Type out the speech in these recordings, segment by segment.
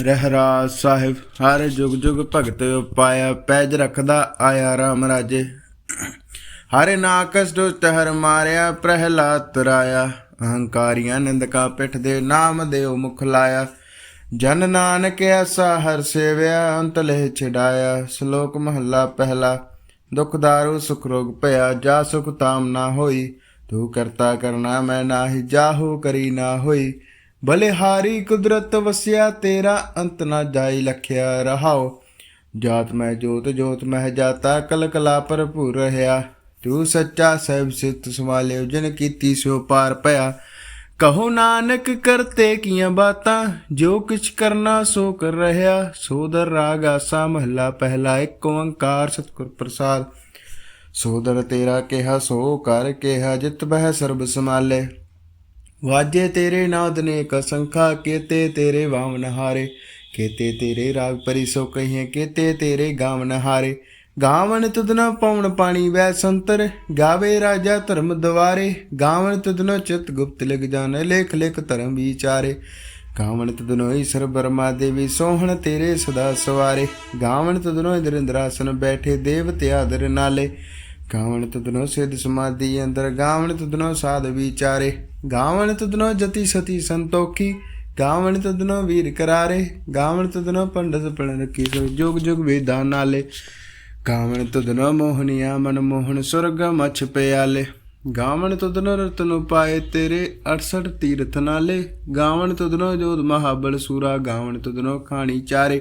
ਰਹਿਰਾ ਸਾਹਿਬ, ਹਰ ਜੁਗ ਜੁਗ ਭਗਤ ਪਾਇਆ, ਪੈਜ ਰੱਖਦਾ ਆਇਆ ਰਾਮ ਰਾਜੇ। ਹਰੇ ਨਾ ਕਸਟ ਹਰ ਮਾਰਿਆ, ਪ੍ਰਹਿਲਾਦ ਤਰਾਇਆ ਅਹੰਕਾਰੀਆਂ ਨਿੰਦਕਾ ਪਿੱਠ ਦੇ ਨਾਮ ਦੇਉ ਮੁਖ ਲਾਇਆ। ਜਨ ਨਾਨਕ ਐਸਾ ਹਰ ਸੇਵਿਆ, ਅੰਤ ਲਹਿ ਛਡਾਇਆ। ਸ਼ਲੋਕ ਮਹੱਲਾ ਪਹਿਲਾ, ਦੁਖ ਦਾਰੂ ਸੁਖ ਰੋਗ ਭਇਆ, ਜਾ ਸੁਖ ਤਾਮ ਨਾ ਹੋਈ। ਤੂੰ ਕਰਤਾ ਕਰਨਾ ਮੈਂ ਨਾਹੀ, ਜਾਹੂ ਕਰੀ ਨਾ ਹੋਈ। ਭਲੇ ਕੁਦਰਤ ਵਸਿਆ, ਤੇਰਾ ਅੰਤ ਨਾ ਜਾਈ ਲਖਿਆ ਰਹਾਓ ਜਾਤ ਮੈਂ ਜੋਤ ਜੋਤ ਮਹਿ ਜਾਤਾ ਕਲ ਕਲਾ ਭਰਪੂਰ ਰਹਾ ਤੂੰ ਸੱਚਾ, ਸਹਿਬ ਸਿਤ ਸਮਾਲਿਓ ਜਨ ਕੀਤੀ ਸੋ ਪਾਰ ਪਿਆ। ਕਹੋ ਨਾਨਕ, ਕਰਤੇ ਕੀਆਂ ਬਾਤਾਂ, ਜੋ ਕਿਛ ਕਰਨਾ ਸੋ ਕਰ ਰਹਾ ਸੋਦਰ, ਰਾਗ, ਆਸਾ, ਮਹੱਲਾ, ਪਹਿਲਾ, ਇੱਕ ਓੰਕਾਰ, ਸਤਿਗੁਰ ਪ੍ਰਸਾਦ। ਸੋਦਰ ਤੇਰਾ ਕਿਹਾ, ਸੋ ਕਰ ਕਿਹਾ, ਜਿਤ ਬਹਿ ਸਰਬ ਸਮਾਲੇ ਵਾਜੇ ਤੇਰੇ ਨਾਦ ਨੇ ਕਸੰਖਾ ਕੀਤੇ ਤੇਰੇ ਵਾਮਨ ਹਾਰੇ। ਕੀਤੇ ਤੇਰੇ ਰਾਗ ਪਰੀ ਕਹੀਏ, ਕੀਤੇ ਤੇਰੇ ਗਾਵਨ ਹਾਰੇ। ਗਾਵਨ ਤੁਧਨਾ ਪਵਨ ਪਾਣੀ ਵੈ ਸੰਤਰ, ਗਾਵੇ ਰਾਜਾ ਧਰਮ ਦਵਾਰੇ। ਗਾਵਨ ਤੁਧਨੋ ਚਿਤ ਗੁਪਤ ਲਿਖ ਜਾਣ ਲੇਖ ਲਿਖ ਧਰਮ ਵਿਚਾਰੇ। ਗਾਵਨ ਤੁਧਨੋ ਈਸ਼ਰ ਬਰਮਾ ਦੇਵੀ, ਸੋਹਣ ਤੇਰੇ ਸਦਾ ਸਵਾਰੇ। ਗਾਵਨ ਤੁਧਨੋ ਇੰਦਰਿੰਦਰਾਸਨ ਬੈਠੇ, ਦੇਵਤੇ ਆਦਰ ਨਾਲੇ। ਗਾਵਣ ਤੁਧਨੋ ਸਿੱਧ ਸਮਾਧੀ ਅੰਦਰ ਗਾਵਣ ਤੁਧਨੋ ਸਾਧ ਵਿਚਾਰੇ ਗਾਵਣ ਤੁਧਨੋ ਜਤੀ ਸਤੀ ਸੰਤੋਖੀ ਗਾਵਣ ਤੁਧਨੋ ਵੀਰ ਕਰਾਰੇ ਗਾਵਣ ਤੁਧਨੋ ਪੰਡਤ ਪਣ ਰਖੀ ਸੋ ਜੁਗ ਜੁਗ ਵੇਦਾਂ ਨਾਲੇ ਗਾਵਣ ਤੁਧਨੋ ਮੋਹਨੀਆ ਮਨ ਮੋਹਨ ਸੁਰਗ ਮਛ ਪਿਆਲੇ ਗਾਵਣ ਤੁਧਨੋ ਰਤਨ ਪਾਏ ਤੇਰੇ 68 ਤੀਰਥ ਨਾਲੇ ਗਾਵਣ ਤੁਧਨੋ ਜੋਧ ਮਹਾਬਲ ਸੂਰਾ ਗਾਵਣ ਤੁਧਨੋ ਖਾਣੀ ਚਾਰੇ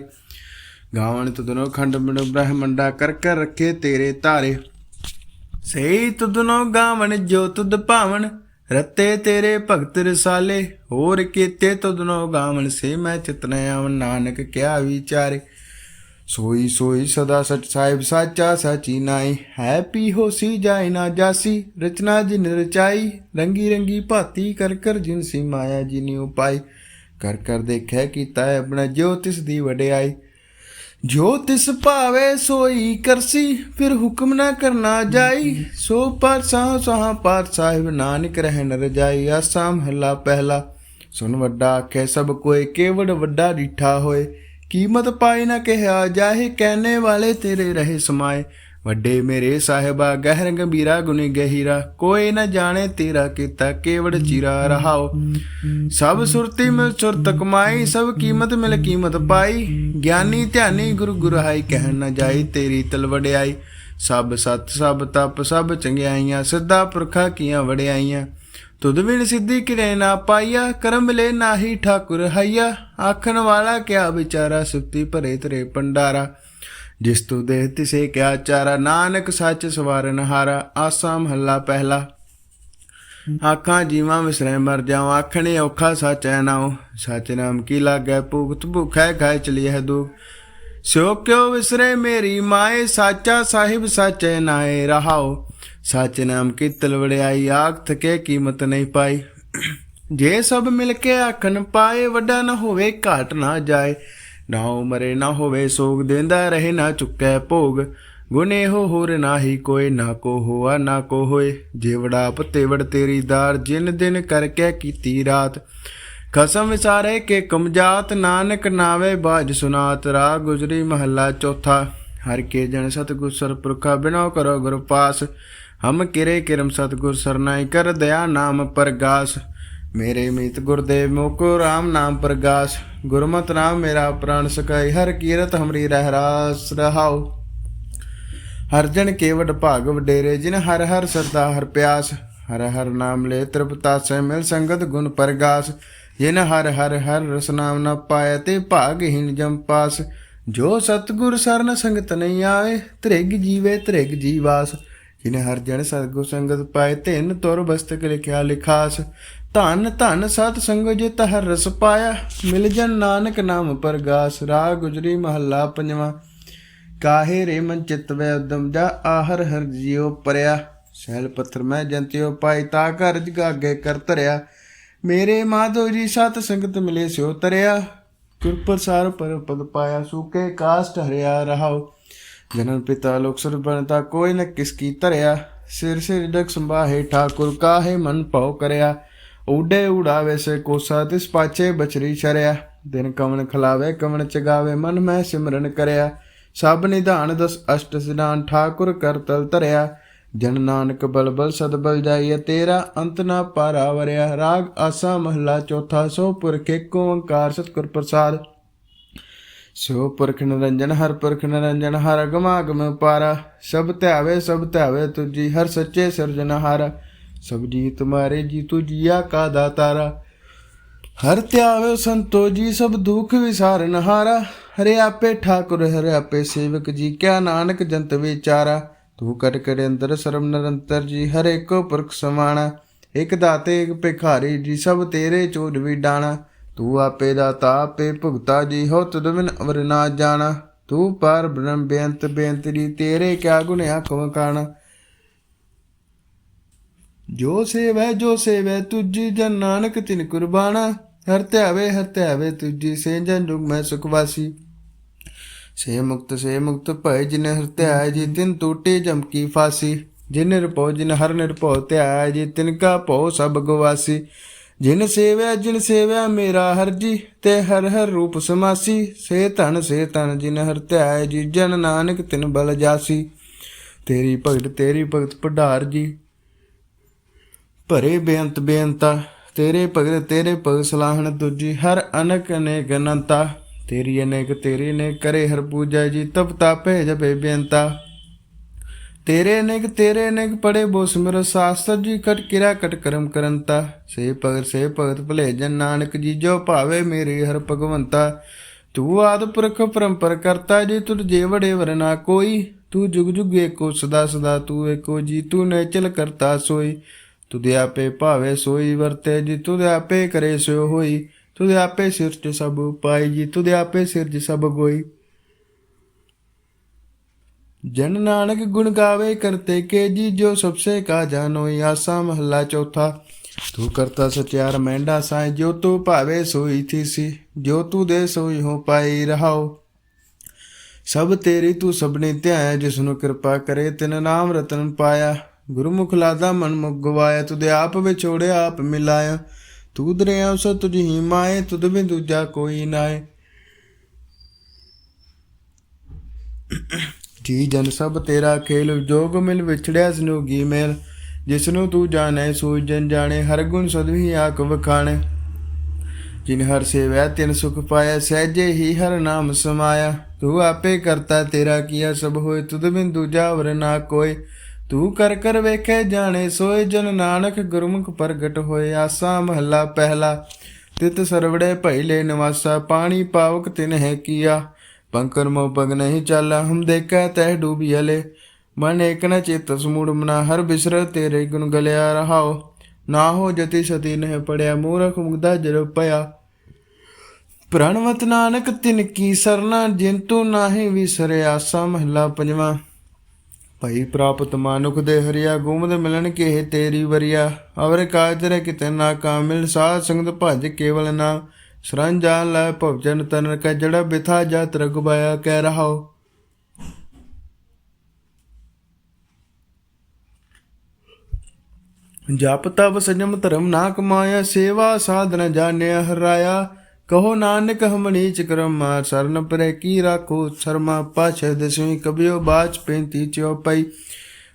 ਗਾਵਣ ਤੁਧਨੋ ਖੰਡ ਬਿੰਡ ਬ੍ਰਹਮੰਡਾ ਕਰ ਕਰ ਰੱਖੇ ਤੇਰੇ ਧਾਰੇ ਸਹੀ ਤੁਧਨੋ ਗਾਵਣ, ਜੋ ਤੁਧ ਭਾਵਨ ਰਤੇ ਤੇਰੇ ਭਗਤ ਰਸਾਲੇ। ਹੋਰ ਕੀਤੇ ਤੁਧਨੋ ਗਾਵਣ, ਸੇ ਮੈਂ ਚਿਤਨਾ ਆਵਨ ਨਾਨਕ ਕਿਆ ਵਿਚਾਰੇ। ਸੋਈ ਸੋਈ ਸਦਾ ਸਚ ਸਾਹਿਬ ਸਾਚਾ ਸਾਚੀ ਨਾਈ ਹੈਪੀ ਹੋਸੀ ਜਾਏ ਨਾ ਜਾਸੀ, ਰਚਨਾ ਜਿਨ ਰਚਾਈ। ਰੰਗੀ ਰੰਗੀ ਭਾਤੀ ਕਰ ਕਰ ਜਿਨ ਸੀ ਮਾਇਆ, ਜਿਨੀ ਉਪਾਈ। ਕਰ ਕਰ ਦੇਖੈ ਕੀਤਾ ਆਪਣਾ, ਜੋ ਤਿਸ ਦੀ ਵਡਿਆਈ। ਜੋ ਤਿਸ ਭਾਵੇ ਸੋਈ ਕਰਸੀ, ਫਿਰ ਹੁਕਮ ਨਾ ਕਰਨਾ ਜਾਈ। ਸੋ ਪਰ ਸਾਹ ਸਾਹ ਪਰ ਸਾਹਿਬ, ਨਾਨਕ ਰਹਿਣ ਰਜਾਈ ਆਸਾ ਮਹਲਾ ਪਹਿਲਾ ਸੁਨ ਵੱਡਾ ਆਖੇ, ਸਭ ਕੋਏ ਕੇਵੜ ਵੱਡਾ ਰੀਠਾ ਹੋਏ। ਕੀਮਤ ਪਾਏ ਨਾ ਕਿਹਾ ਜਾਹੇ, ਕਹਿਣੇ ਵਾਲੇ ਤੇਰੇ ਰਹੇ ਸਮਾਏ। ਵੱਡੇ ਮੇਰੇ ਸਾਹਿਬਾ, ਗਹਿਰ ਗੰਭੀਰਾ ਗੁਨੀ ਗਹਿਰਾ, ਕੋਈ ਨਾ ਜਾਣੇ ਤੇਰਾ ਕੀਤਾ ਕੇਵੜ ਚੀਰਾ ਰਹਾਓ। ਸਭ ਸੁਰਤੀ ਮਿਲ ਸੁਰਤ ਕਮਾਈ, ਸਭ ਕੀਮਤ ਮਿਲ ਕੀਮਤ ਪਾਈ। ਗਿਆਨੀ ਧਿਆਨੀ ਗੁਰੂ ਗੁਰਹਾਈ ਕਹਿਣ ਨਾ ਜਾਈ, ਤੇਰੀ ਤਲਵੜਿਆਈ ਸਭ ਸਤ, ਸਭ ਤਪ, ਸਭ ਚੰਗਿਆਈਆਂ, ਸਿੱਧਾ ਪੁਰਖਾ ਕੀਆਂ ਵੜਿਆਈਆਂ ਤੁਧ ਵਿਣ ਸਿੱਧੀ ਕਿਰੇ ਨਾ ਪਾਈਆ, ਕਰਮ ਮਿਲੇ ਨਾਹੀ ਠਾਕੁਰ ਹਈਆ। ਆਖਣ ਵਾਲਾ ਕਿਆ ਵਿਚਾਰਾ ਸੁਖਤੀ ਭਰੇ ਤੇਰੇ ਪੰਡਾਰਾ ਜਿਸ ਤੂੰ ਦੇਹ ਤਿਸੇ ਕਿਆ ਚਾਰਾ, ਨਾਨਕ ਸੱਚ ਸਵਾਰਨ ਹਾਰਾ, ਆਸਾ ਮਹੱਲਾ ਪਹਿਲਾ। ਆਖਾਂ ਜੀਵਾਂ ਵਿਸਰੇ ਮਰ ਜਾਉ, ਆਖਣੇ ਔਖਾ ਸੱਚ ਹੈ ਨਾਉ। ਸੱਚ ਨਾਮ ਕੀ ਲਾਗੈ ਭੁਗਤ, ਭੁਖੈ ਖਾਇ ਚਲੀ ਹੈ ਦੁਖ। ਸਿਉ ਕਿਉ ਵਿਸਰੇ ਮੇਰੀ ਮਾਏ, ਸਾਚਾ ਸਾਹਿਬ ਸਾਚੇ ਨਾਏ ਰਹਾਓ ਸੱਚ ਨਾਮ ਕੀ ਤਲਵੜਿਆਈ, ਆਖ ਥਕੇ ਕੀਮਤ ਨਹੀਂ ਪਾਈ। ਜੇ ਸਭ ਮਿਲ ਕੇ ਆਖਣ ਪਾਏ, ਵੱਡਾ ਨਾ ਹੋਵੇ ਘਾਟ ਨਾ ਜਾਏ। ਨਾ ਮਰੇ ਨਾ ਹੋਵੇ ਸੋਗ, ਦਿੰਦਾ ਰਹੇ ਨਾ ਚੁੱਕੈ ਭੋਗ। ਗੁਨੇ ਹੋ ਹੋਰ ਨਾਹੀ ਕੋਈ ਨਾ ਕੋ ਹੋਆ, ਨਾ ਕੋ ਹੋਏ। ਜੇਵੜਾ ਪਤੇਵੜ ਤੇਰੀ ਦਾਰ, ਜਿਨ ਦਿਨ ਕਰਕੇ ਕੀਤੀ ਰਾਤ। ਖਸਮ ਵਿਚਾਰੇ ਕੇ ਕਮਜਾਤ ਨਾਨਕ ਨਾਵੇ ਬਾਜ ਸੁਨਾਤ। ਰਾ ਗੁਜਰੀ ਮਹੱਲਾ ਚੌਥਾ। ਹਰ ਕੇ ਜਨ ਸਤਗੁਰ ਸਰਪੁਰਖਾ, ਬਿਨੋ ਕਰੋ ਗੁਰ ਪਾਸ। ਹਮ ਕਿਰੇ ਕਿਰਮ ਸਤਗੁਰ ਸਰਨਾਈ ਕਰ, ਦਇਆ ਨਾਮ ਪਰਗਾਸ। ਮੇਰੇ ਮੀਤ ਗੁਰਦੇਵ ਮੋਕੋ RAM ਨਾਮ ਪ੍ਰਗਾਸ। ਗੁਰਮਤਿ ਨਾਮ ਮੇਰਾ ਪ੍ਰਾਣ ਸਕਾਈ ਹਰ ਕੀਰਤ ਹਮਰੀ ਰਹਿ ਰਾਸ ਰਹਾਉ। ਹਰ ਜਨ ਕੇਵਡ ਭਾਗ ਵਡੇਰੇ, ਜਿਨ ਹਰ ਹਰ ਸਰਦਾ ਹਰ ਪਿਆਸ। ਹਰ ਹਰ ਨਾਮ ਲੈ ਤ੍ਰਿਪਤਾ ਸੇ ਮਿਲ ਸੰਗਤ ਗੁਣ ਪਰਗਾਸ। ਜਿਨ ਹਰ ਹਰ ਹਰ ਰਸ ਨਾਮ ਨ ਪਾਏ ਤੇ ਭਾਗਹੀਨ ਜਮ ਪਾਸ। ਜੋ ਸਤਗੁਰ ਸਰਨ ਸੰਗਤ ਨਹੀਂ ਆਵੇ ਤ੍ਰਿਗ ਜੀਵੇ ਤ੍ਰਿਗ ਜੀਵਾਸ। ਜਿਨ ਹਰ ਜਨ ਸਤਗੁਰ ਸੰਗਤ ਪਾਏ ਤਿੰਨ ਤੁਰ ਬਸਤਕ ਲਿਖਿਆ ਲਿਖਾਸ। ਧਨ ਧਨ ਸਤ ਸੰਗ ਜਿਤ ਹਰ ਰਸ ਪਾਇਆ, ਮਿਲ ਜਨ ਨਾਨਕ ਨਾਮ ਪਰਗਾਸ ਰਾ ਗੁਜਰੀ ਮਹੱਲਾ ਪੰਜਵਾਂ। ਕਾਹੇ ਰੇ ਮਨ ਚਿਤ ਵੈ ਉਦਮ ਜਾ, ਆਹਰ ਹਰ ਜਿਉ ਪਰਿਆ। ਸੈਲ ਪੱਥਰ ਮੈਂ ਜੰਤਿਓ ਪਾਈ ਤਾ ਘਰ ਜਗਾਗੇ ਕਰ ਧਰਿਆ। ਮੇਰੇ ਮਾਧੋ ਜੀ ਸਤ ਸੰਗਤ ਮਿਲੇ ਸਿਓ ਤਰਿਆ। ਗੁਰ ਸਾਰ ਪਰ ਪਦ ਪਾਇਆ, ਸੂਕੇ ਕਾਸਟ ਹਰਿਆ ਰਹਾਉ। ਜਨਨ ਪਿਤਾ ਲੋਕ ਸਰ ਬਣਤਾ, ਕੋਈ ਨ ਕਿਸ ਕੀ ਧਰਿਆ। ਸਿਰ ਸਿਰ ਡਕ ਸੰਭਾਹੇ, ਠਾਕੁਰ ਕਾਹੇ ਮਨ ਭਉ ਕਰਿਆ। ਊਡੇ ਉਡਾਵੇ ਸੇ ਕੋਸਾ ਤਿਸ ਪਾਛੇ ਬਚਰੀ ਛਰਿਆ ਦਿਨ ਕਵਣ ਖਲਾਵੇ, ਕਵਣ ਚਗਾਵੇ, ਮਨ ਮੈਂ ਸਿਮਰਨ ਕਰਿਆ। ਸਭ ਨਿਧਾਨ ਦਸ ਅਸ਼ਟ ਸਿਧਾਨ, ਠਾਕੁਰ ਕਰਤਲ ਧਰਿਆ। ਜਨ ਨਾਨਕ ਬਲਬਲ ਸਦਬਲ ਜਾਈਏ ਤੇਰਾ ਅੰਤ ਨਾ ਪਾਰਾ ਵਰਿਆ ਰਾਗ ਆਸਾ ਮਹਲਾ ਚੌਥਾ, ਸੋ ਪੁਰਖ ਏਕ ਓੰਕਾਰ ਸਤਿਗੁਰ ਪ੍ਰਸਾਦ। ਸੋ ਪੁਰਖ ਨਿਰੰਜਨ, ਹਰ ਪੁਰਖ ਨਿਰੰਜਨ, ਹਰ ਅਗਮਾਗਮ ਪਾਰਾ ਸਭ ਧਿਆਵੇ ਸਭ ਧਿਆਵੇ ਤੁਜੀ ਹਰ ਸੱਚੇ ਸਿਰਜਨਹਾਰ ਸਭ ਜੀ ਤੁਮਾਰੇ ਜੀ ਤੁਜੀਆ ਕਾ ਦਾਤਾਰਾ ਹਰ ਧਿਆਵੇ ਸੰਤੋ ਜੀ, ਸਭ ਦੁਖ ਵਿਸਾਰਨ ਹਾਰਾ। ਹਰੇ ਆਪੇ ਠਾਕੁਰ, ਹਰੇ ਆਪੇ ਸੇਵਕ ਜੀ, ਕਿਆ ਨਾਨਕ ਜੰਤ ਵਿਚਾਰਾ। ਤੂੰ ਕਟ ਕਟ ਅੰਦਰ ਸਰਬ ਨਿਰੰਤਰ ਜੀ, ਹਰੇ ਕੋ ਪੁਰਖ ਸਮਾਣਾ। ਇਕ ਦਾਤੇ, ਇਕ ਭਿਖਾਰੀ ਜੀ, ਸਭ ਤੇਰੇ ਚੋਜ ਵੀ ਡਾਣਾ। ਤੂੰ ਆਪੇ ਦਾਤਾ, ਆਪੇ ਭੁਗਤਾ ਜੀ, ਹੋ ਤੁਧ ਬਿਨ ਅਵਰ ਨਾ ਜਾਣਾ। ਤੂੰ ਪਰ ਬ੍ਰਹਮ ਬੇਅੰਤ ਬੇਅੰਤਰੀ ਤੇਰੇ ਕਿਆ ਗੁਣ ਆਖਵ ਕਾਣਾ। ਜੋ ਸੇਵੈ ਜੋ ਸੇਵੈ ਤੁਜੀ ਜਨ ਨਾਨਕ ਤਿਨ ਕੁਰਬਾਨਾ। ਹਰ ਧਿਆਵੇ ਹਰ ਧਿਆਵੇ ਤੁਜੀ ਸੇ ਜਨ ਜੁਗ ਮੈਂ ਸੁਖਵਾਸੀ ਸੇ ਮੁਕਤ ਸੇ ਮੁਕਤ ਭੈ ਜਿਨ ਹਰ ਧਿਆਇ ਜੀ ਤਿਨ ਟੂਟੇ ਜਮ ਕੀ ਫਾਸੀ। ਜਿਨ ਨਿਰਭਉ, ਜਿਨ ਹਰ ਨਿਰਭਉ ਧਿਆਇ ਜੀ ਤਿਨ ਕਾ ਭਉ ਸਭ ਗਵਾਸੀ। ਜਿਨ ਸੇਵਿਆ ਜਿਨ ਸੇਵਿਆ ਮੇਰਾ ਹਰ ਜੀ, ਤੇ ਹਰ ਹਰ ਰੂਪ ਸਮਾਸੀ। ਸੇ ਧਨ ਸੇ ਧਨ ਜਿਨ ਹਰ ਧਿਆਇ ਜੀ ਜਨ ਨਾਨਕ ਤਿਨ ਬਲ ਜਾਸੀ। ਤੇਰੀ ਭਗਤ ਤੇਰੀ ਭਗਤ ਪਢਾਰ ਜੀ ਭਰੇ ਬੇਅੰਤ ਬੇਅੰਤਾ, ਤੇਰੇ ਭਗਤ ਤੇਰੇ ਭਗਤ ਸਲਾਹਣ ਤੁਜੀ ਹਰ ਅਨਕ ਅਨੇਕ ਅਨੰਤਾ। ਤੇਰੀ ਅਨੇਕ ਤੇਰੀ ਨੇ ਕਰੇ ਹਰ ਪੂਜਾ ਜੀ, ਤਪ ਤਾਪੇ ਜਪੇ ਬੇਅੰਤਾ। ਤੇਰੇ ਅਨੇਕ ਤੇਰੇ ਅਨੇਕ ਪੜੇ ਬੋ ਸਿਮਰ ਸਾਸਤਰ ਜੀ ਕਟ ਕਿਰਾ ਕਟ ਕਰਮ ਕਰੰਤਾ। ਸੇ ਭਗਤ ਸੇ ਭਗਤ ਭਲੇ ਜਨ ਨਾਨਕ ਜੀ, ਜੋ ਭਾਵੇ ਮੇਰੇ ਹਰ ਭਗਵੰਤਾ। ਤੂੰ ਆਦ ਪੁਰਖ ਪਰੰਪਰ ਕਰਤਾ ਜੀ ਤੁਰ ਜੇ ਵੜੇ ਵਰਨਾ ਕੋਈ। ਤੂੰ ਜੁਗ ਜੁਗ ਏਕੋ ਸਦਾ ਸਦਾ ਤੂੰ ਏਕੋ ਜੀ, ਤੂੰ ਨੇਚਲ ਕਰਤਾ ਸੋਈ। ਤੁਧ ਆਪੇ ਭਾਵੇ ਸੋਈ ਵਰਤੇ ਜੀ ਤੁਧ ਆਪੇ ਕਰੇ ਸੋ ਹੋਈ। ਤੁਧ ਆਪੇ ਸਿਰ ਚ ਸਭ ਪਾਈ ਜੀ ਤੁਧ ਆਪੇ ਸਿਰਜ ਚ ਸਭ ਗੋਈ। ਜਨ ਨਾਨਕ ਗੁਣ ਗਾਵੇ ਕਰਤੇ ਕੇ ਜੀ, ਜੋ ਸਭਸੇ ਕਾ ਜਾਨੋਈ ਆਸਾ ਮਹੱਲਾ ਚੌਥਾ। ਤੂੰ ਕਰਤਾ ਸਚਿਆਰ ਮਹਿੰਡਾ ਸਾਈ, ਜੋ ਤੂੰ ਭਾਵੇ ਸੋਈ ਥੀ ਸੀ ਜੋ ਤੂੰ ਦੇ ਸੋਈ ਹੋ ਪਾਈ ਰਹਾਓ। ਸਭ ਤੇਰੀ ਤੂੰ ਸਭਨੇ ਧਿਆਇਆ ਜਿਸ ਨੂੰ ਕਿਰਪਾ ਕਰੇ, ਤਿਨ ਨਾਮ ਰਤਨ ਪਾਇਆ। ਗੁਰਮੁਖ ਲਾਦਾ ਮਨ ਮੁਖ ਗਵਾਇਆ ਤੁਦੇ ਆਪ ਵਿਛੋੜਿਆ ਆਪ ਮਿਲਾਇਆ। ਤੂੰ ਦਰਿਆ ਸੋ ਤੁਝ ਹੀ ਮਾਏ, ਤੁਧ ਬਿਨ ਦੂਜਾ ਕੋਈ ਨਾਏ। ਜੀ ਜਨ ਸਭ ਤੇਰਾ ਖੇਲ, ਜੋਗ ਮਿਲ ਵਿਛੜਿਆ ਸਨੂਗੀ ਮੇਲ। ਜਿਸ ਨੂੰ ਤੂੰ ਜਾਣੈ ਸੋਈ ਜਨ ਜਾਣੇ, ਹਰ ਗੁਣ ਸਦਵੀ ਆਕ ਵਖਾਣੇ। ਜਿਨ ਹਰ ਸੇਵਿਆ ਤਿਨ ਸੁਖ ਪਾਇਆ, ਸਹਿਜੇ ਹੀ ਹਰ ਨਾਮ ਸਮਾਇਆ। ਤੂੰ ਆਪੇ ਕਰਤਾ ਤੇਰਾ ਕੀਆ ਸਭ ਹੋਏ, ਤੁਧ ਬਿਨ ਦੂਜਾ ਵਰ ਨਾ ਕੋਈ ਤੂੰ ਕਰ ਕਰ ਵੇਖੇ ਜਾਣੇ, ਸੋਏ ਜਨ ਨਾਨਕ ਗੁਰਮੁਖ ਪ੍ਰਗਟ ਹੋਏ, ਆਸਾ ਮਹੱਲਾ ਪਹਿਲਾ। ਤਿਤ ਸਰਵੜੇ ਭੈਲੇ ਨਿਵਾਸਾ, ਪਾਣੀ ਪਾਵਕ ਤਿਨ ਹੈ ਕੀਆ। ਪੰਕਰ ਮੋ ਪਗ ਨਹੀਂ ਚਾਲਾ, ਹਮ ਦੇਖੈ ਤਹਿ ਡੂਬੀਲੇ ਮਨ ਏਕ ਨ ਚਿਤ ਸਮੂੜ ਮਨਾ, ਹਰ ਬਿਸਰ ਤੇਰੇ ਗੁਣ ਗਲਿਆ ਰਹਾਓ। ਨਾ ਹੋ ਜਤੀ ਸਤੀ ਨਹਿ ਪੜਿਆ, ਮੂਰਖ ਮੁਗਦਾ ਜਰ ਪਿਆ ਪ੍ਰਣਵਤ ਨਾਨਕ ਤਿਨ ਕੀ ਸਰਨਾ, ਜਿੰਤੂ ਨਾਹੀ ਵਿਸਰਿਆ, ਆਸਾ ਮਹੱਲਾ ਪੰਜਵਾਂ। ਭਈ ਪ੍ਰਾਪਤ ਮਾਨੁਖ ਦੇ ਹਰਿਆ ਗੋਮਦ ਮਿਲਣ ਕੇ ਤੇਰੀ ਵਰਿਆ। ਅਵਰ ਕਾਜ ਰੇ ਕਿਤੇ ਨਾ ਕਾਮਿਲ, ਸਾਧ ਸੰਗਤ ਭਜ ਕੇਵਲ ਨਾ। ਸਰੰਜਾ ਲੈ ਭਵਜਨ ਤਨ ਕੈ ਜੜਾ ਬਿਥਾ ਜਤ ਰਗਵਾਇਆ ਕਹਿ ਰਹਾਓ ਜਪ ਤਪ ਸੰਜਮ ਧਰਮ ਨਾ ਕਮਾਇਆ, ਸੇਵਾ ਸਾਧਨ ਜਾਣਿਆ ਹਰਾਇਆ। ਕਹੋ ਨਾਨਕ ਹਮ ਨੀਚ ਕਰਮ ਸਰਨ ਪਰੇ ਕੀ ਰਾਖੋ ਸ਼ਰਮਾ ਪਾਛੈ ਦਸਵੀਂ ਕਬਿਓ ਬਾਚ ਪੈਂਤੀ ਚਉਪਈ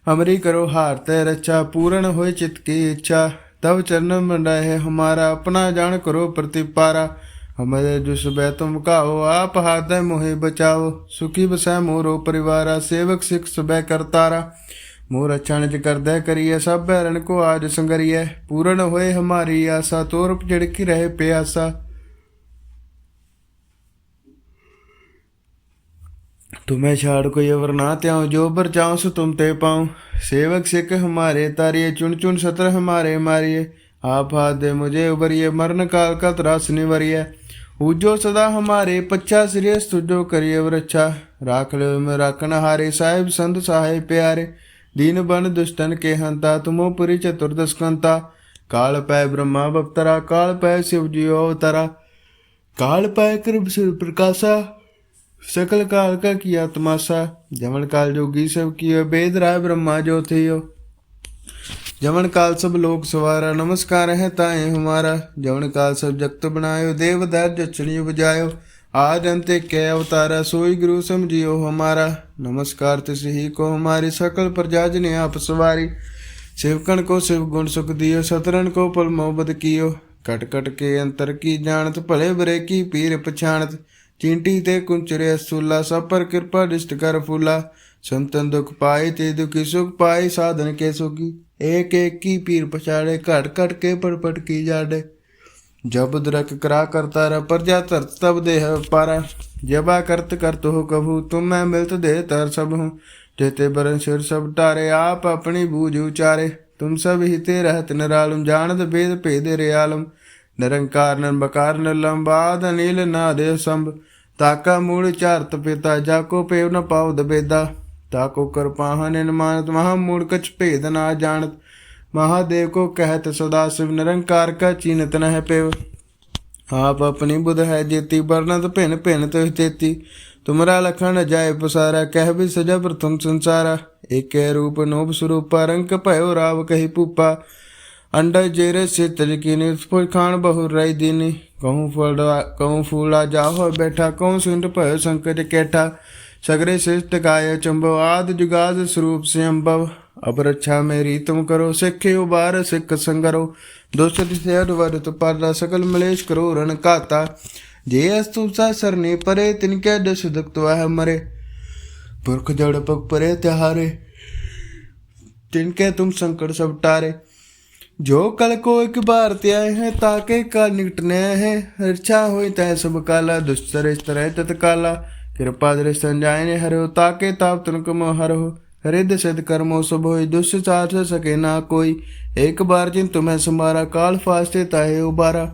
ਹਮਰੀ ਕਰੋ ਹਾਰ ਤੇ ਰਚਾ ਪੂਰਨ ਹੋਏ ਚਿਤ ਕੀ ਇੱਛਾ। ਤਬ ਚਰਨ ਮੰਡਾਏ ਹਮਾਰਾ, ਆਪਣਾ ਜਾਣ ਕਰੋ ਪ੍ਰਤੀਪਾਰਾ। ਹਮਰੇ ਜੁਸ ਬੈ ਤੁਮ ਕਾਓ ਆਪ ਹਾਦੈ ਮੋਹਿ ਬਚਾਓ। ਸੁਖੀ ਬਸੈ ਮੋਰੋ ਪਰਿਵਾਰਾ, ਸੇਵਕ ਸਿਖ ਸਬੈ ਕਰਤਾਰਾ ਮੋਰ ਅਚਾਨਜ ਕਰਦੈ ਕਰੀਏ ਸਭ ਭੈਰਨ ਕੋ ਆਜ ਸੰਗਰੀਐ। ਪੂਰਨ ਹੋਏ ਹਮਾਰੀ ਆਸਾ ਤੋਰ ਝੜਕੀ ਰਹੇ ਪਿਆਸਾ। तुम्हें छाड़ कोई अवर ना त्याऊं जो बर चाऊं सो तुम ते पाऊं सेवक सिख हमारे तारिये चुन चुन सत्र हमारे मारिए आप हाथ दे मुझे उबरिए मरण काल का त्रास निवरिए उजो सदा हमारे पच्चा सिरियस तुझो करिए वृच्छा राख लो में राखन हारे साहिब संत साहेब प्यारे दीन बन दुष्टन के हंता तुमो पुरी चतुर्दश कंता काल पै ब्रह्मा बप्तरा काल पै शिव जी अवतरा काल पै कृप सिर प्रकाशा सकल काल का किया तमाशा जमन काल जोगी सब कियो वेद राय ब्रह्मा जो थियो जवन काल सब लोक सवारा नमस्कार है ताए हमारा जवन काल सब जगत बनायो देव दर जचनी बजायो आज अंत कै अवतारा सोई गुरु समझियो हमारा नमस्कार तिस ही को हमारी सकल प्रजा ने आप सवारी सेवकन को शिव गुण सुख दियो सतरन को पल मोहब्बत कियो कट कट के अंतर की जानत भले बरे की पीर पछाणत ਚਿੰਟੀ ਤੇ ਕੁੰਚਰੇ ਅਸੂਲਾ, ਸਭ ਪਰ ਕਿਰਪਾ, ਦਿਸ਼ਟ ਕਰ ਫੂਲਾ। ਸੰਤਨ ਦੁਖ ਪਾਏ, ਤੇ ਦੁਖੀ ਸੁਖ ਪਾਏ, ਸਾਧਨ ਕੇ ਸੁਖੀ ਏਕ ਏਕੀ ਪੀਰ ਪਛਾੜੇ, ਘਟ ਘਟ ਕੇ ਪਰਪਟ ਕੀ ਜਾੜੇ। ਜਬ ਦਰਕ ਕਰਾ ਕਰਤਾ ਰ ਪਰਜਾ ਧਰਤ ਤਬ ਦੇਹ ਪਰ। ਜਬਾ ਕਰਤ ਕਰਤ ਹੋ ਕਬੂ ਤੁਮ ਮੈਂ ਮਿਲਤ ਦੇ ਤਰ ਸਭ ਹੂੰ। ਤੇਤੇ ਬਰਨ ਸਿਰ ਸਭ ਟਾਰੇ, ਆਪ ਆਪਣੀ ਬੂਝ ਉਚਾਰੇ। ਤੁਮ ਸਭ ਹਿਤੇ ਰਹਤ ਨਰਾਲਮ, ਜਾਣਦ ਬੇਦ ਭੇਦ ਰਿਆਲਮ। ਨਿਰੰਕਾਰ ਨਿਰਮਕਾਰ ਨਿਰਲੰਬਾਦ ਅਨਿਲ ਨਾ ਦੇ ਸੰਭ। ਤਾਕਾ ਮੂਲ ਚਾਰਤ ਪਿਤਾ, ਜਾ ਕੋ ਪੇਵ ਨ ਪਾਉ ਦਬੇਦਾ ਤਾ ਕੋ ਕਰਪਾਹ ਨਿਰਮਾਨਤ ਮਹਾ ਮੂਲ ਕਛ ਭੇਦ ਨਾ ਜਾਣਤ। ਮਹਾਦੇਵ ਕੋ ਕਹਿਤ ਸਦਾ ਸਿਵ ਨਿਰੰਕਾਰ ਕਾ ਚੀਨਤ ਨਹਿ ਪੇਵ। ਆਪ ਆਪਣੀ ਬੁਧ ਹੈ ਜੇਤੀ ਵਰਨਤ ਭਿਨ ਭਿਨ ਤੋਇ ਤੇਤੀ ਤੁਮਰਾ ਲਖਣ ਜਾਏ ਪਸਾਰਾ, ਕਹਿ ਵੀ ਸਜਾ ਪ੍ਰਥਮ ਸੰਸਾਰਾ। ਏਕੇ ਰੂਪ ਨੋਬ ਸਰੂਪ, ਰੰਗ ਭਇਓ ਰਾਵ ਕਹੀ ਪੂਪਾ ਅੰਡਾ ਜੇਰੇ ਸਿਤਰ ਕੀ ਨਿਸਫਲ ਖਾਨ ਬਹੁ ਰਹੀ ਦੀਨੀ। ਕਉ ਫੁਲਾ ਕਉ ਫੂਲਾ ਜਾਹੋ ਬੈਠਾ ਕੌਂ ਸੁੰਡ ਭਇ ਸੰਕਟ ਕੇਠਾ ਸਗਰੇ ਸਿਸ਼ਟ ਗਾਇ ਚੰਬਵ ਆਦ ਜੁਗਾਦ ਸਰੂਪ ਸੇ ਅੰਬਵ ਮੇਰੀ ਤੁਮ ਕਰੋ ਸਿੱਖੇ ਉਬਾਰ ਸਿੱਖ ਸੰਗਰੋ ਦੋਸਤ ਸੇ ਅਡਵਰ ਤੁ ਪਰਦਾ ਸਕਲ ਮਲੇਸ਼ ਕਰੋ ਰਣ ਕਾਤਾ ਜੇ ਅਸਤੂ ਤੁਮ ਸਾ ਸਰਨੇ ਪਰੇ ਤਿਨ ਕੈ ਦਸ ਦੁਖਤਵਾ ਹੈ ਮਰੇ ਪੁਰਖ ਜੜ ਪਕ ਪਰੇ ਤਿਹਾਰੇ ਤਿਨ ਕੈ ਤੁਮ ਸੰਕਟ ਸਭ ਟਾਰੇ जो कल को एक बार त्याए हैं ताके काल निकटने हैं रक्षा होई तय सब काला दुष्टर इस तरह तत्काला कृपा दृष्ट संजाय ने हरो ताके ताप तुनक मोह हरो हृदय सिद्ध कर्मो सब होई दुष्चार से सके ना कोई एक बार जिन तुम्हें समारा काल फास्ते ताहे उबारा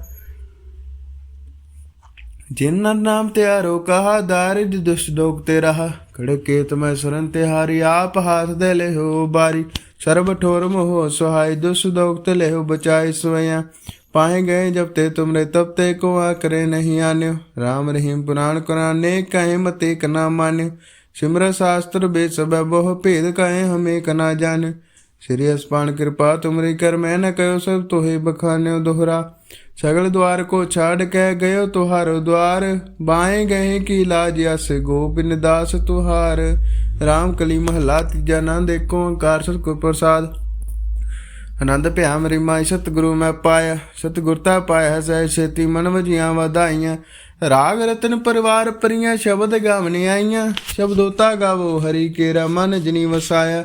जिन नर नाम त्यारो कहा दारिद दुष्ट दोग ते रहा खड़के तुम्हें सुरन तिहारी आप हाथ दे ले हो बारी सर्व ठोर मोह सुहाय दुष्ट दोग ते ले हो बचाई स्वया पाए गए जब ते तुमरे तब ते को आ करे नहीं आन्यो राम रहीम पुराण कुरान ने कहे मते कना मान्यो सिमर शास्त्र बेद सब बहु भेद कहे हमें कना जान श्री अस्पान कृपा तुमरी कर मैं न कहो सब तोहे बखान्यो दोहरा सगल द्वार को छाड़ कह गयो तुहारो द्वार बाएं गए की लाज यस गोबिंद दास तुहार राम कली महला तीजा नंद एको ओंकार सतगुर प्रसाद ਆਨੰਦ ਭਿਆ ਮੇਰੀ ਮਾਈ ਸਤਿਗੁਰੂ ਮੈਂ ਪਾਇਆ ਸਤਿਗੁਰਤਾ ਪਾਇਆ ਸਹਿ ਛੇਤੀ ਮਨ ਵਜੀਆਂ ਵਧਾਈਆਂ ਰਾਗ ਰਤਨ ਪਰਿਵਾਰ ਪਰੀਆਂ ਸ਼ਬਦ ਗਾਵਨੀ ਆਈਆਂ ਸ਼ਬਦੋਤਾ ਗਾਵੋ ਹਰੀ ਕੇਰਾ ਮਨ ਜਨੀ ਵਸਾਇਆ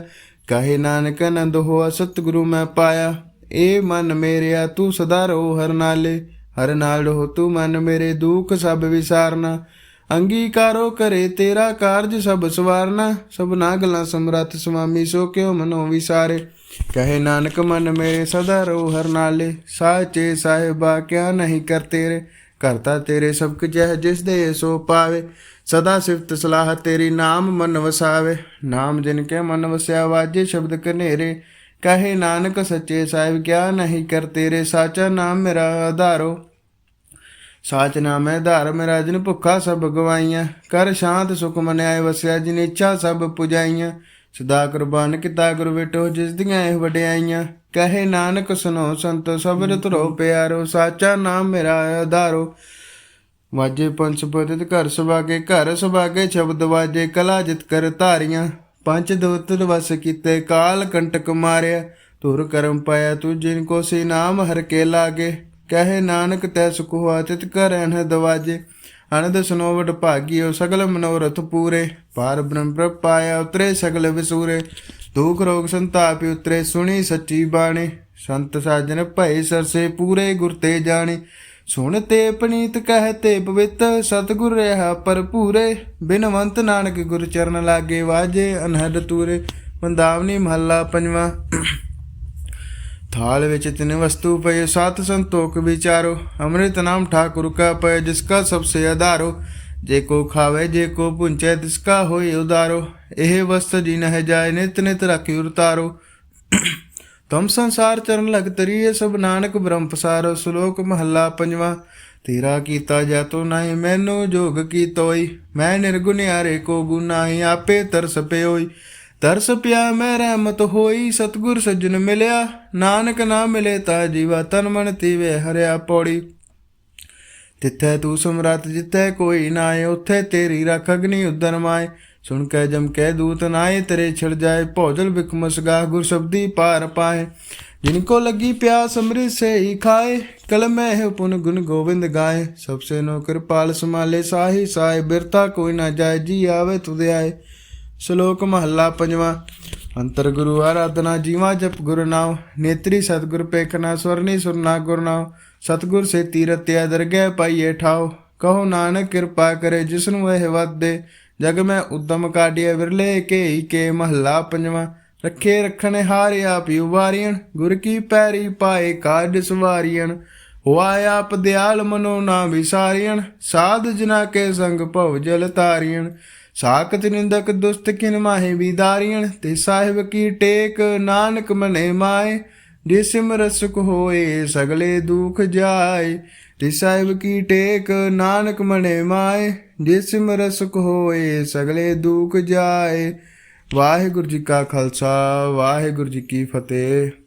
ਕਹੇ ਨਾਨਕ ਆਨੰਦ ਹੋਆ ਸਤਿਗੁਰੂ ਮੈਂ ਪਾਇਆ ਏ ਮਨ ਮੇਰਿਆ ਤੂੰ ਸਦਾ ਰੋ ਹਰ ਨਾਲੇ, ਹਰ ਨਾਲ ਰਹੋ ਤੂੰ ਮਨ ਮੇਰੇ ਦੁੱਖ ਸਭ ਵਿਸਾਰਨਾ। ਅੰਗੀਕਾਰੋ ਕਰੇ ਤੇਰਾ ਕਾਰਜ ਸਭ ਸਵਾਰਨਾ, ਸਭਨਾ ਗੱਲਾਂ ਸਮਰੱਥ ਸੁਆਮੀ ਸੋ ਕਿਉ ਮਨੋ ਵਿਸਾਰੇ। ਕਹੇ ਨਾਨਕ ਮਨ ਮੇਰੇ ਸਦਾ ਰੋ ਹਰ ਨਾਲੇ ਸਾਚੇ ਸਾਹਿਬਾ ਕਿਆ ਨਹੀਂ ਕਰ ਤੇਰੇ। ਕਰਤਾ ਤੇਰੇ ਸਭ ਕੁ ਜਹ ਜਿਸ ਦੇ ਸੋ ਪਾਵੇ, ਸਦਾ ਸਿਫਤ ਸਲਾਹ ਤੇਰੀ ਨਾਮ ਮਨ ਵਸਾਵੇ। ਨਾਮ ਜਿਨ ਕੇ ਮਨ ਵਸਿਆ ਵਾਜੇ ਸ਼ਬਦ ਕਨੇਰੇ ਕਹੇ ਨਾਨਕ ਸੱਚੇ ਸਾਹਿਬ, ਕਿਆ ਨਹੀਂ ਕਰ ਤੇਰੇ ਸਾਚਾ ਨਾਮ ਮੇਰਾ ਆਧਾਰੋ ਸਾਚ ਨਾਮੈ ਧਾਰ, ਮੇਰਾ ਜਿਨ ਭੁੱਖਾ ਸਭ ਗਵਾਈਆਂ ਕਰ ਸ਼ਾਂਤ ਸੁਖ ਮਨਿਆਏ, ਵਸਿਆ ਜਿਨ ਇੱਛਾ ਸਭ ਪੁਜਾਈਆਂ ਸਦਾ ਕੁਰਬਾਨ ਕੀਤਾ ਗੁਰ ਬੇਟੋ ਜਿਸ ਦੀਆਂ ਇਹ ਵਡਿਆਈਆਂ ਕਹੇ ਨਾਨਕ, ਸੁਨੋ ਸੰਤੋ ਸਬਰ ਧਰੋ ਪਿਆਰੋ, ਸਾਚਾ ਨਾਮ ਮੇਰਾ ਆਧਾਰੋ ਵਾਜੇ ਪੰਜ ਪਦਿਤ ਘਰ ਸੁਭਾਗੇ ਘਰ ਸੁਭਾਗੇ ਸ਼ਬਦ ਵਾਜੇ, ਕਲਾ ਜਿਤ ਕਰ ਧਾਰੀਆਂ। ਪੰਚ ਦੋਤ ਵਸ ਕੀਤੇ, ਕਾਲ ਕੰਟਕ ਮਾਰਿਆ। ਤੁਰ ਕਰਮ ਪਾਇਆ ਤੂੰ ਜਿਨ ਕੋ ਸੇ ਨਾਮ ਹਰ ਕੇ ਲਾਗੇ। ਕਹੇ ਨਾਨਕ ਤੈ ਸੁਖ ਹੋਆ ਤਿਤ ਕਰਨ ਦਵਾਜੇ। ਅਨੰਦ ਸੁਨੋਵਟ ਭਾਗੀਓ ਸਗਲ ਮਨੋਰਥ ਪੂਰੇ। ਪਾਰ ਬ੍ਰਹਮ ਪ੍ਰਭ ਪਾਇਆ ਉਤਰੇ ਸਗਲ ਵਿਸੂਰੇ। ਦੁਖ ਰੋਗ ਸੰਤਾਪ ਉਤਰੇ ਸੁਣੀ ਸੱਚੀ ਬਾਣੀ। ਸੰਤ ਸਾਜਨ ਭਏ ਸਰਸੇ ਪੂਰੇ ਗੁਰ ਤੇ ਜਾਣੇ। ਸੁਣ ਸੁਣਤੇ ਪਨੀਤ ਕਹਤੇ ਪਵਿੱਤ, ਸਤਗੁਰ ਰਹਾ ਭਰਪੂਰੇ। ਬਿਨਵੰਤ ਨਾਨਕ ਗੁਰ ਚਰਨ ਲਾਗੇ ਵਾਜੇ, ਅਨਹਦ ਤੂਰੇ ਮੰਦਾਵਨੀ ਮਹੱਲਾ ਪੰਜਵਾ। ਥਾਲ ਵਿੱਚ ਤਿੰਨ ਵਸਤੂ ਪਏ, ਸਤ ਸੰਤੋਖ ਵਿਚਾਰੋ। ਅੰਮ੍ਰਿਤ ਨਾਮ ਠਾਕੁਰ ਕਾ ਪਏ, ਜਿਸ ਕਾ ਸਭ ਸੇ ਆਧਾਰੋ। ਜੇ ਕੋ ਖਾਵੇ, ਜੇ ਕੋ ਪੁੰਚੈ, ਤਿਸ ਕਾ ਹੋਏ ਉਦਾਰੋ। ਇਹ ਵਸਤ ਜੀ ਜਿਨਹਿ ਜਾਏ, ਨਿਤ ਨਿਤ ਰਖਿ ਉਰਤਾਰੋ। ਤੁਮ ਸੰਸਾਰ ਚਰਨ ਲਗ ਤਰੀਏ, ਸਭ ਨਾਨਕ ਬ੍ਰਹਮ ਪਸਾਰ, ਸ਼ਲੋਕ ਮਹੱਲਾ ਪੰਜਵਾਂ। ਤੇਰਾ ਕੀਤਾ ਜਾ ਤੋ ਨਹੀਂ, ਮੈਨੂੰ ਜੋਗ ਕੀ ਤੋਈ? ਮੈਂ ਨਿਰਗੁਨਿਆਰੇ ਕੋ ਗੁਨਾਹੀ ਆਪੇ ਤਰਸ ਪਿਓਈ। ਤਰਸ ਪਿਆ ਮੈਂ ਰਹਿਮਤ ਹੋਈ, ਸਤਗੁਰ ਸੱਜਣ ਮਿਲਿਆ। ਨਾਨਕ ਨਾ ਮਿਲੇ ਤਾ ਜੀਵਾ ਤਨ ਮਨ ਤੀਵੇ ਹਰਿਆ ਪੌੜੀ। ਤਿੱਥੈ ਤੂੰ ਸਮਰਤ ਜਿੱਥੇ ਕੋਈ ਨਾਏ ਉਥੇ ਤੇਰੀ ਰੱਖ ਅਗਨੀ ਉਦਰ ਮਾਏ ਸੁਣ ਕੇ ਜਮ ਕਹਿ ਦੂਤ ਨਾਏ, ਤੇਰੇ ਛਿੜ ਜਾਏ ਭੋਜਲ ਬਿਕਮਸ ਗਾ ਗੁਰ ਸ਼ਬਦੀ ਪਾਰ ਪਾਏ। ਜਿਨ ਕੋ ਲੱਗੀ ਪਿਆਸ ਅੰਮ੍ਰਿਤ ਸੇ ਹੀ ਖਾਏ, ਕਲਮੈ ਹੈ ਪੁਨ ਗੁਣ ਗੋਬਿੰਦ ਗਾਏ। ਸਭ ਸੇ ਨੋ ਕਿਰਪਾਲ ਸਮਾਲੇ ਸਾਹੀ ਸਾਏ ਬਿਰਤਾ ਕੋਈ ਨਾ ਜਾਏ, ਜੀ ਆਵੇ ਤੁਦੇ ਆਏ। ਸ਼ਲੋਕ ਮਹੱਲਾ ਪੰਜਵਾਂ, ਅੰਤਰ ਗੁਰੂ ਆਰਾਧਨਾ ਜੀਵਾ ਜਪ ਗੁਰ ਨਾਮ ਨੇਤਰੀ ਸਤਗੁਰ ਪੇਖਨਾ ਸਵਰਨੀ ਸੁਰਨਾ ਗੁਰ ਨਾਮ ਸਤਗੁਰ ਸੇ ਤੀਰਤਿਆ ਦਰਗਹਿ ਪਾਈਏ ਠਾਓ ਕਹੋ ਨਾਨਕ ਕਿਰਪਾ ਕਰੇ ਜਿਸਨੂੰ ਇਹ ਵਾਦੇ। ਜਗ ਮੈਂ ਉਦਮ ਕਾਢਿਆ ਵਿਰਲੇ ਕੇ ਕੇ ਮਹੱਲਾ ਪੰਜਵਾਂ। ਰੱਖੇ ਰੱਖਣ ਹਾਰ ਆਪ ਉਵਾਰੀਣ ਗੁਰ ਕੀ ਪੈਰੀ ਪਾਏ ਕਾਢ ਸਵਾਰੀਣ ਹੋਆ ਆਪ ਦਿਆਲ ਮਨੋ ਨਾ ਵਿਸਾਰੀਣ ਸਾਧ ਜਨਾ ਕੇ ਸੰਗ ਭਉ ਜਲ ਤਾਰੀਣ ਸਾਖਤ ਨਿੰਦਕ ਦੁਸਤ ਕਿਨ ਮਾਹੇ ਵਿਦਾਰੀਣ ਤੇ ਸਾਹਿਬ ਕੀ ਟੇਕ ਨਾਨਕ ਮਨੇ ਮਾਏ। ਜੇ ਸਿਮਰ ਹੋਏ, ਸਗਲੇ ਦੁਖ ਜਾਏ। ਸਾਹਿਬ ਕੀ ਟੇਕ, ਨਾਨਕ ਮਣੇ ਮਾਏ ਜੇ ਸਿਮਰ ਹੋਏ, ਸਗਲੇ ਦੁਖ ਜਾਏ। ਵਾਹਿਗੁਰੂ ਜੀ ਕਾ ਖਾਲਸਾ, ਵਾਹਿਗੁਰੂ ਜੀ ਕੀ ਫਤਿਹ।